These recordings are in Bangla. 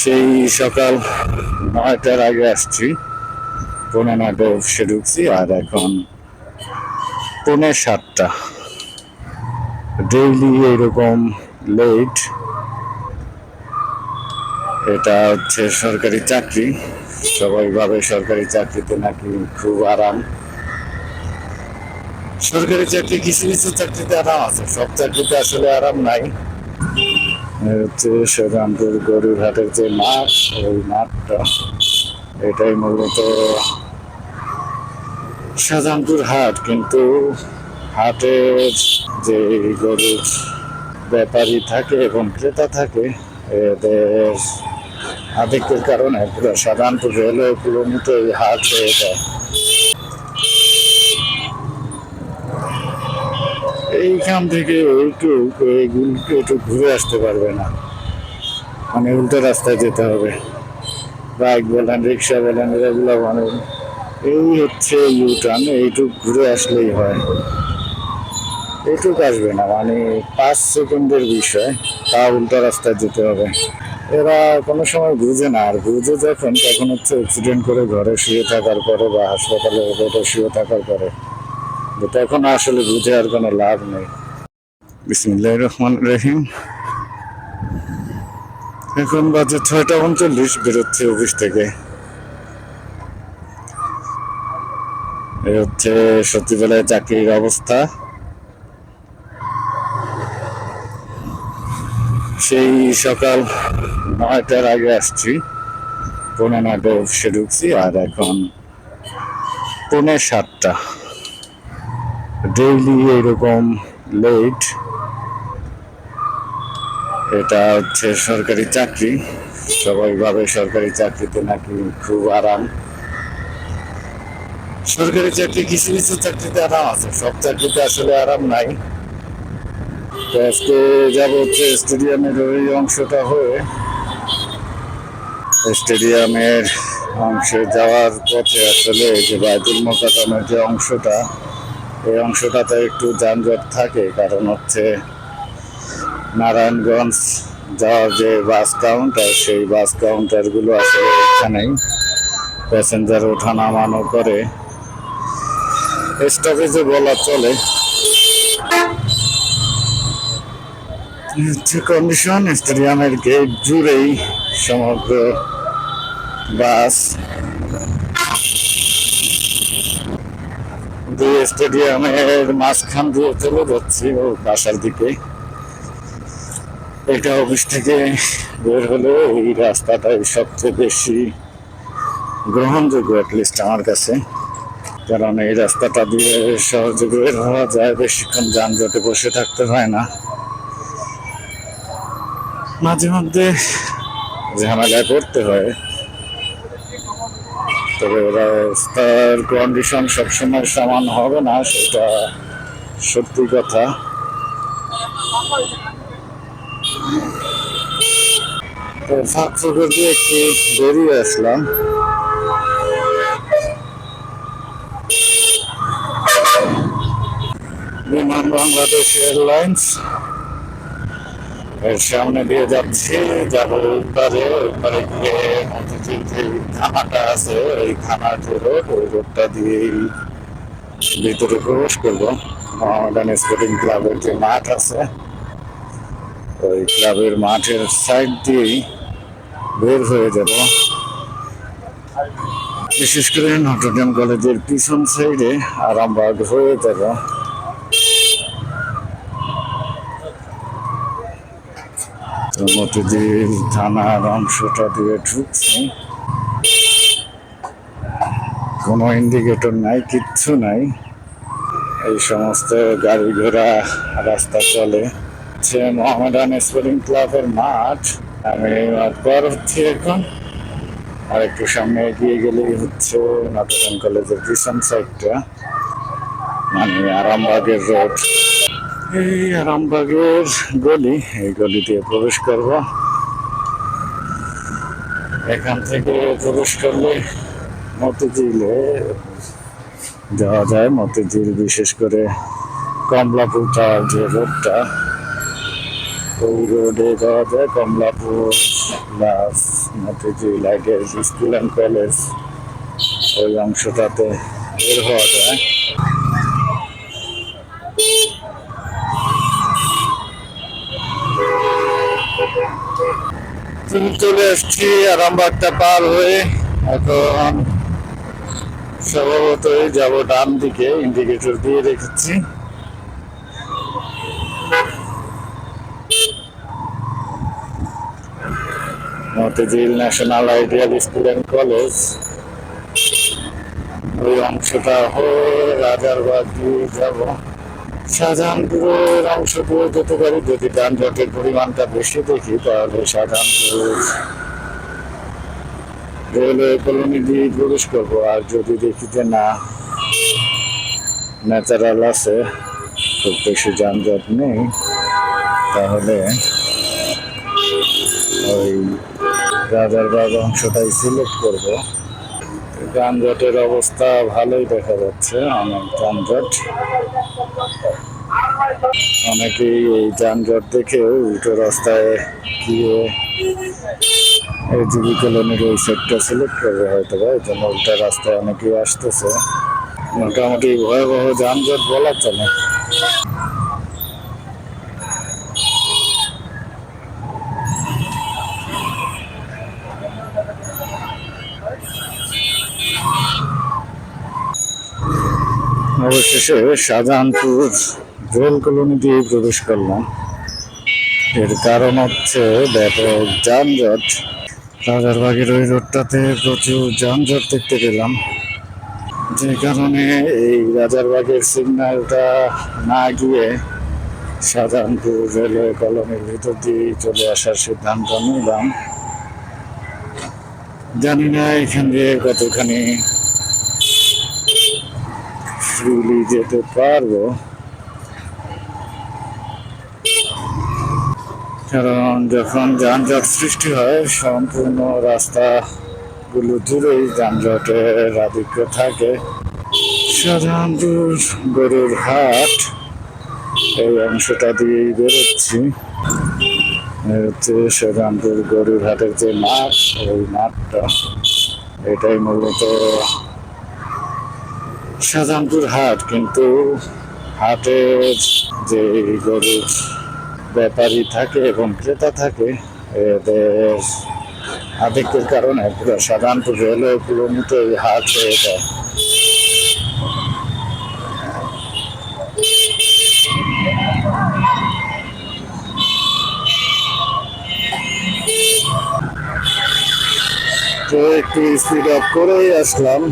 সেই সকাল নয়টার আগে আসছি। পৌনে নয়টা অফিসে ঢুকছি আর এখন পৌনে সাতটা। ডেইলি এরকম লেট এটা হচ্ছে সরকারি চাকরি। সবাই ভাবে সরকারি চাকরিতে নাকি খুব আরাম। সরকারি চাকরি, কিছু কিছু চাকরিতে আরাম আছে। সব চাকরিতে আসলে আরাম নাই। হচ্ছে শ্রীরামপুর গরুরহাটের যে মাঠ, ওই মাঠটা, এটাই মূলত শাহজাহানপুর হাট। কিন্তু হাটের যে গরুর ব্যাপারী থাকে এবং ক্রেতা থাকে, এদের আধিক্যের কারণে পুরো সাধারণপুর রেলওয়ে কিলোমিটার হাট হয়ে যায়। এইখান থেকে এইগুলোকে একটু ঘুরে আসতে পারবে না। মানে উল্টো রাস্তায় যেতে হবে। বাইক বলেন, রিক্সা বলেন, এগুলো মানে এই হচ্ছে ইউটার্ন এইটুক ঘুরে আসলেই হয়। এইটুক আসবে না মানে পাঁচ সেকেন্ডের বিষয়, তা উল্টো রাস্তায় যেতে হবে। এরা কোনো সময় বুঝে না, আর বুঝে যখন, তখন হচ্ছে অ্যাক্সিডেন্ট করে ঘরে শুয়ে থাকার পরে বা হাসপাতালে শুয়ে থাকার পরে। তো এখন আসলে বুঝে আর কোনো লাভ নেই। বিসমিল্লাহ রহমান রহিম। এখন বাজে ছয়টা উনচল্লিশ, বেরোচ্ছে অফিস থেকে। এই হচ্ছে সত্যিবেলায় চাকরির অবস্থা। সেই সকাল নয়টার আগে আসছি। পনেরো নয়টা অফিসে ঢুকছি আর এখন পৌনে সাতটা। ডেইলি এরকম লেট, এটা হচ্ছে সরকারি চাকরি। সবাই ভাবে সরকারি চাকরিতে নাকি খুব আরাম। সরকারি চাকরি, কিছু কিছু চাকরিতে আরাম আছে, সব চাকরিতে আসলে আরাম নাই। আজকে যাব হচ্ছে স্টেডিয়ামের ওই অংশটা হয়ে। স্টেডিয়ামের অংশে যাওয়ার পথে আসলে যে বাইতুল মোকাদ্দমের যে অংশটা এই অংশটাতে একটু যানজট থাকে, কারণ হচ্ছে নারায়ণগঞ্জ যাওয়ার যে বাস কাউন্টার, সেই বাস কাউন্টারগুলো আসলে এখানেই প্যাসেঞ্জার ওঠা নামানো করে। স্টপেজে বলা চলে। কন্ডিশন স্টেডিয়ামের গেট জুড়েই সমগ্র বাস দিয়ে স্টেডিয়ামের মাঝখান দিয়ে চলে যাচ্ছি ও বাসার দিকে। এটা অফিস থেকে বের হলে এই রাস্তাটাই সবচেয়ে বেশি গ্রহণযোগ্য অ্যাটলিস্ট আমার কাছে। কারণ এই রাস্তাটা দিয়ে সহজে বের হওয়া যায়, বেশিক্ষণ যানজটে বসে থাকতে হয় না। মাঝে মধ্যে ঝামেলায় পড়তে হয়। তবে রাস্তার কন্ডিশন সবসময় সমান হবে না, সেটা সত্যি কথা। তো একটু বেরিয়ে আসলাম। বিমান বাংলাদেশ এয়ারলাইন্স সামনে দিয়ে যাচ্ছি, যাব উত্তরে উত্তরে গিয়ে মতিঝিল যে থানাটা আছে ওই থানার যে রোড ওই রোডটা দিয়েই ভিতরে প্রবেশ করব। মহামেডান স্পোর্টিং ক্লাবের যে মাঠ আছে, ওই ক্লাবের মাঠের সাইড দিয়েই বের হয়ে যাব। বিশেষ করে নটরডেম কলেজের পিছন সাইডে আরামবাগ হয়ে যাব। তো মতিঝিল থানার অংশটা দিয়ে ঢুকছি। কোনো ইন্ডিকেটর নাই, কিচ্ছু নাই। এই সমস্ত গাড়ি ঘোড়া রাস্তা চলে। হচ্ছে মোহামেডান স্পোর্টিং ক্লাবের মাঠ। আমি মাঠ পার হচ্ছি এখন। আর একটু সামনে এগিয়ে গেলেই হচ্ছে নটরডেম কলেজের পিছন সাইডটা মানে আরামবাগের রোড এই আরামবাগের গলি, এই গলি দিয়ে প্রবেশ করব। এখান থেকে প্রবেশ করলে মতিঝিলে যাওয়া যায়। মতিঝিল বিশেষ করে কমলাপুরটা যে রোডটা, ওই রোডে যাওয়া যায়। Kamalapur plus Motijheel ideal school and college, ওই অংশটাতে বের হওয়া যায়। তুমি চলে এসছি আরামবাগটা পার হয়ে। এখন স্বভাবতই যাব ডান দিকে ইন্ডিকেটর দিয়ে রেখেছি। Motijheel national ideal and college ওই অংশটা হয়ে রাজারবাগ দিয়ে যাব। শাহজাহানপুরের অংশ দিয়ে যেতে পারি, যদি যানজটের পরিমাণটা বেশি দেখি, তাহলে শাহজাহানপুর রেলওয়ে কলোনি দিয়ে প্রবেশ করব। আর যদি দেখি যে না, ন্যাচারাল আছে, খুব বেশি যানজট নেই, তাহলে ওই রাজারবাগ অংশটাই সিলেক্ট করব। যানজটের অবস্থা ভালোই দেখা যাচ্ছে অনেক যানজট। অনেকেই এই যানজট দেখে উল্টো রাস্তায় গিয়ে এই জিবি কলোনির ওই সেটটা সিলেক্ট করবে হয়তো বা এই জন্য উল্টা রাস্তায় অনেকেই আসতেছে। মোটামুটি ভয়াবহ যানজট বলা চলে। অবশেষে শাহজাহানপুর কলোনি দিয়ে প্রবেশ করলাম। এর কারণ হচ্ছে ব্যাপক যানজট। রাজারবাগের ওই রোডটাতে প্রচুর যানজট দেখতে পেলাম। যে কারণে এই রাজারবাগের সিগন্যালটা না গিয়ে শাহজাহানপুর রেলওয়ে কলোনির ভিতর দিয়ে চলে আসার সিদ্ধান্ত নিলাম। জানি না এখান দিয়ে কতখানি ফ্রিলি যেতে পারব। কারণ যখন যানজট সৃষ্টি হয়, সম্পূর্ণ রাস্তাগুলো জুড়েই যানজটের আধিক্য থাকে। সাধারণপুর গরুর হাট, এই অংশটা দিয়েই বেরোচ্ছি। হচ্ছে সাধারণপুর গরুর হাটের যে মাঠ ওই মাঠটা, এটাই মূলত শাহজাহানপুর হাট, কিন্তু হাটের যে গরুর ব্যাপারী থাকে এবং ক্রেতা থাকে, এদের আধিক্যের কারণে পুরো সাধারণপুর রেলওয়ে কিলোমিটার এই হাট হয়ে যায়। তো একটু স্পিড আপ করেই আসলাম।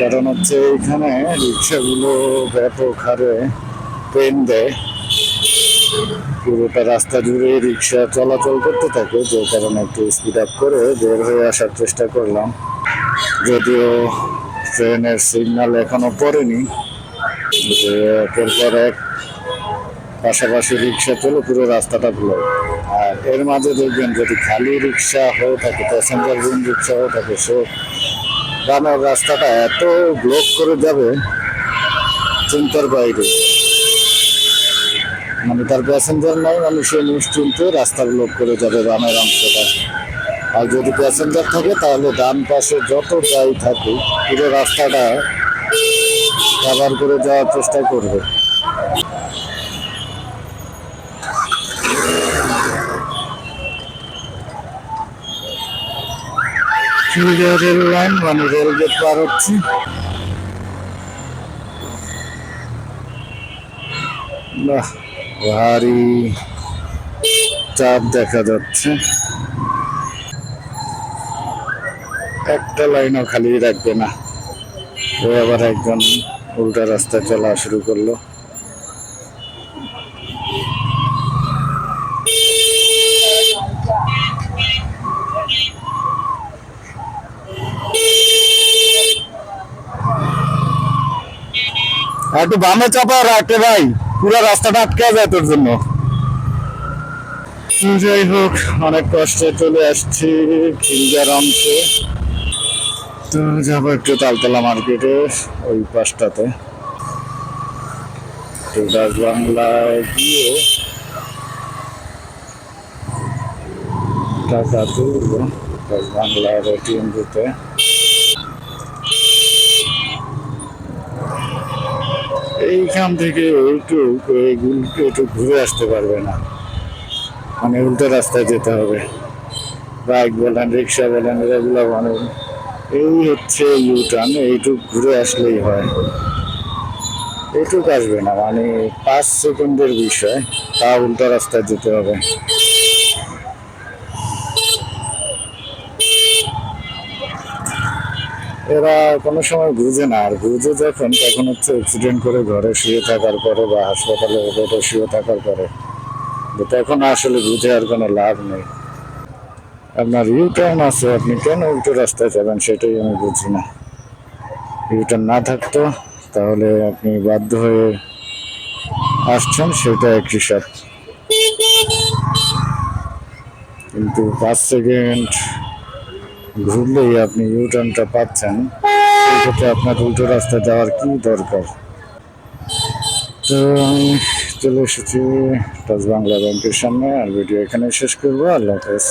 কারণ হচ্ছে এখানে রিক্সাগুলো ব্যাপক হারে ট্রেন দেয়। পুরোটা রাস্তা জুড়ে রিক্সা চলাচল করতে থাকে, যে কারণে একটু স্পিড আপ করে বের হয়ে আসার চেষ্টা করলাম। যদিও ট্রেনের সিগন্যাল এখনও পড়েনি, যে একের পর এক পাশাপাশি রিক্সা চলে পুরো রাস্তাটা ব্লক আর এর মাঝে দেখবেন যদি খালি রিক্সা হয়ে থাকে প্যাসেঞ্জার রুম রিক্সা হয়ে থাকে, সে গ্রামের রাস্তাটা এত ব্লক করে যাবে, চিন্তার বাইরে। মানে তার প্যাসেঞ্জার নাই মানে সে নিশ্চিন্তে রাস্তা ব্লক করে যাবে বামের অংশটা। আর যদি প্যাসেঞ্জার থাকে, তাহলে ডান পাশে যত যাই থাকুক, পুরো রাস্তাটা কভার করে যাওয়ার চেষ্টা করবে। রেল লাইন মানে রেল গেট পার হচ্ছে। বাহ, ভারী চাপ দেখা যাচ্ছে। একটা লাইনও খালি রাখবে না। ও আবার একজন উল্টা রাস্তা চলা শুরু করল। একটু বামে চাপা রাখতে ভাই, পুরো রাস্তাটা আটকে যায় তোর জন্য। যাই হোক, অনেক কষ্টে চলে আসছি খিলজার অংশে তো যাব একটু তালতলা মার্কেটে, ওই পাশটাতে। তো বাংলায় গিয়ে টাকা তুলবো বাংলার এটিএম বুথে এইখান থেকে একটু একটু ঘুরে আসতে পারবে না। মানে উল্টো রাস্তায় যেতে হবে। বাইক বলেন, রিক্সা বলেন, এগুলো মানে এই হচ্ছে ইউটার্ন এইটুক ঘুরে আসলেই হয়। এইটুক আসবে না মানে পাঁচ সেকেন্ডের বিষয়, তা উল্টো রাস্তায় যেতে হবে। এরা কোনো সময় বুঝে না। আর বুঝে যখন, তখন হচ্ছে অ্যাক্সিডেন্ট করে ঘরে শুয়ে থাকার পরে বা হাসপাতালে বেডে শুয়ে থাকার পরে। তখন আসলে বুঝে আর কোনো লাভ নেই। আপনার ইউটার্ন আছে, আপনি কেন উল্টো রাস্তায় যাবেন সেটাই আমি বুঝি না। ইউটার্ন না থাকতো, তাহলে আপনি বাধ্য হয়ে আসছেন, সেটা এক হিসাব কিন্তু পাঁচ সেকেন্ড ঘুরলেই আপনি ইউটার্নটা পাচ্ছেন, সেক্ষেত্রে আপনার উল্টো রাস্তা যাওয়ার কি দরকার? তো আমি চলে এসেছি টাচ বাংলা ব্যাংকের সামনে, আর ভিডিও এখানে শেষ করব। আল্লাহ হাফেজ।